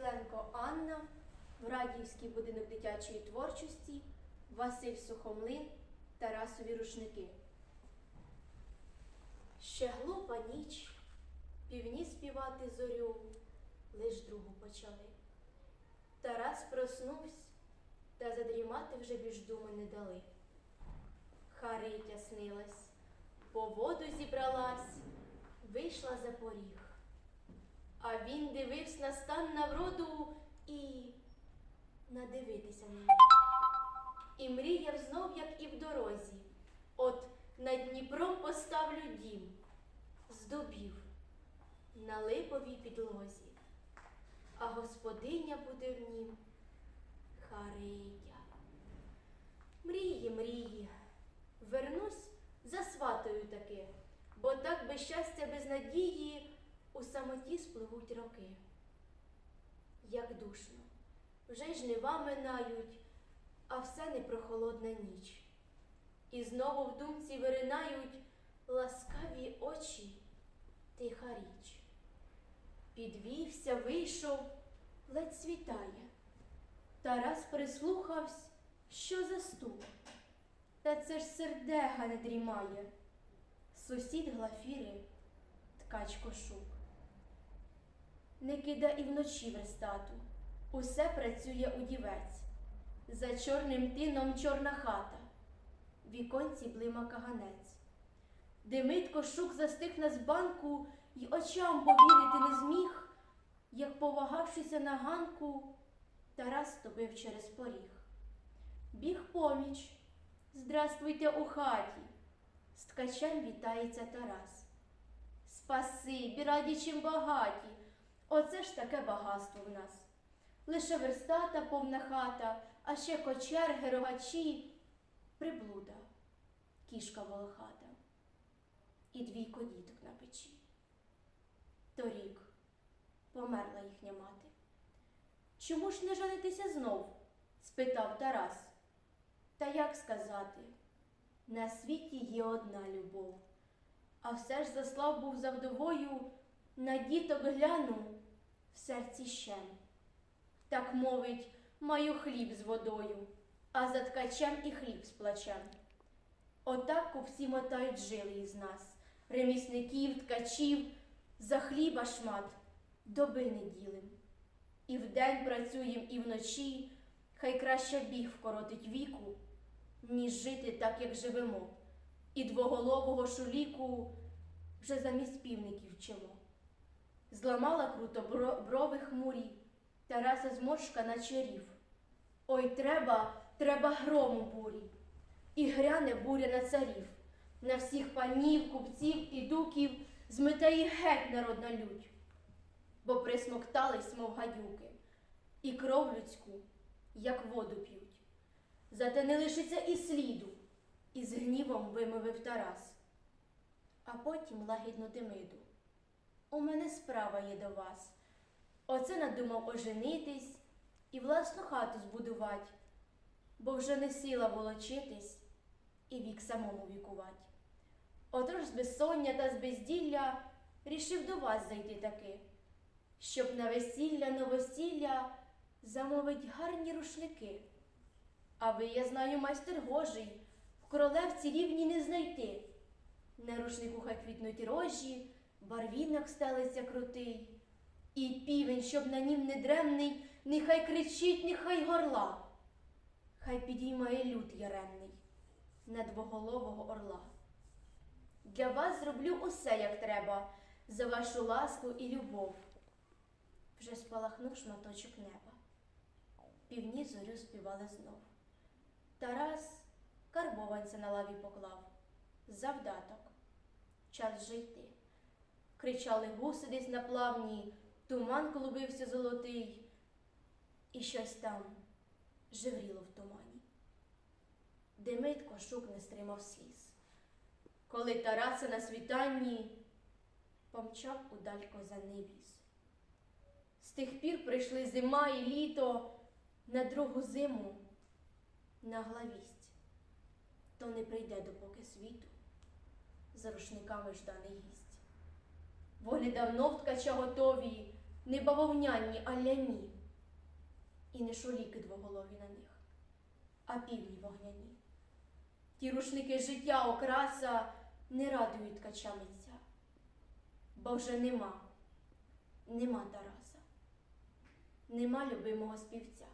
Павленко Анна, Врадіївський будинок дитячої творчості, Василь Сухомлин, Тарасові рушники. Ще глупа ніч, півні співати зорю, лиш другу почали. Тарас проснувся, та задрімати вже більш думи не дали. Харитя снилась, по воду зібралась, вийшла за поріг. Він дивився на стан на вроду і надивитися не міг. І мріяв знов, як і в дорозі. От над Дніпром поставлю дім, з дубів на липовій підлозі, а господиня буде в нім Харитя. Мрії, мрії, вернусь, засватаю таки, бо так без щастя, без надії у самоті спливуть роки. Як душно, вже й жнива минають, а все не прохолодна ніч. І знову в думці виринають ласкаві очі, тиха річ. Підвівся, вийшов, ледь світає. Тарас прислухавсь, що за стук. Та це ж сердега не дрімає. Сусід Глафіри, ткач кошук. Не кида і вночі верстату, усе працює удівець. За чорним тином чорна хата, віконці блима каганець. Димит кошук застиг на збанку й очам повірити не зміг, як, повагавшися на ганку, Тарас ступив через поріг. Біг поміч, здравствуйте у хаті. З ткачем вітається Тарас. Спасибі, раді чим багаті. Оце ж таке багатство в нас. Лише верстата повна хата, а ще кочерги, рогачі, приблуда, кішка волохата і двійко діток на печі. Торік померла їхня мати. Чому ж не женитися знов? спитав Тарас. Та як сказати? На світі є одна любов, а все ж заслав був за вдовою, на діток гляну в серці щем. Так мовить, маю хліб з водою, а за ткачем і хліб з плачем. Отак всі мотають жили із нас, ремісників, ткачів, за хліба шмат, доби не ділим. І вдень працюєм, і вночі, хай краще біг вкоротить віку, ніж жити так, як живемо, і двоголового шуліку вже замість півників вчимо. Зламала круто брови хмурі, Тараса зморшка наче рів. Ой, треба, треба грому бурі, і гряне буря на царів, на всіх панів, купців і дуків змете їх геть народна лють, бо присмоктались, мов гадюки, і кров людську, як воду п'ють. Зате не лишиться і сліду, і з гнівом вимовив Тарас. А потім лагідно Демиду. У мене справа є до вас. Оце надумав оженитись і власну хату збудувати, бо вже не сила волочитись і вік самому вікувати. Отож з безсоння та з безділля рішив до вас зайти таки, щоб на весілля новосілля замовить гарні рушники. А ви, я знаю, майстер гожий, в королевці рівні не знайти. На рушнику хай квітнуть рожі, барвінок стелиться крутий, і півень, щоб на нім не дремний, нехай кричить, нехай горла, хай підіймає люд яремний на двоголового орла. Для вас зроблю усе, як треба, за вашу ласку і любов. Вже спалахнув шматочок неба. Півні зорю співали знов. Тарас карбованця на лаві поклав. Завдаток. Час вже йти. Кричали гуси десь на плавні, туман клубився золотий, і щось там жевріло в тумані. Демит кошук не стримав сліз. Коли Тараса на світанні помчав удаль козаний віз. З тих пір прийшли зима і літо на другу зиму нагла вість, то не прийде допоки світу за рушниками жданий гість. Вони давно в ткача готові, не бавовняні, а ляні, і не шоліки двоголові на них, а півні вогняні. Ті рушники життя окраса не радують ткача митця, бо вже нема, нема Тараса, нема любимого співця.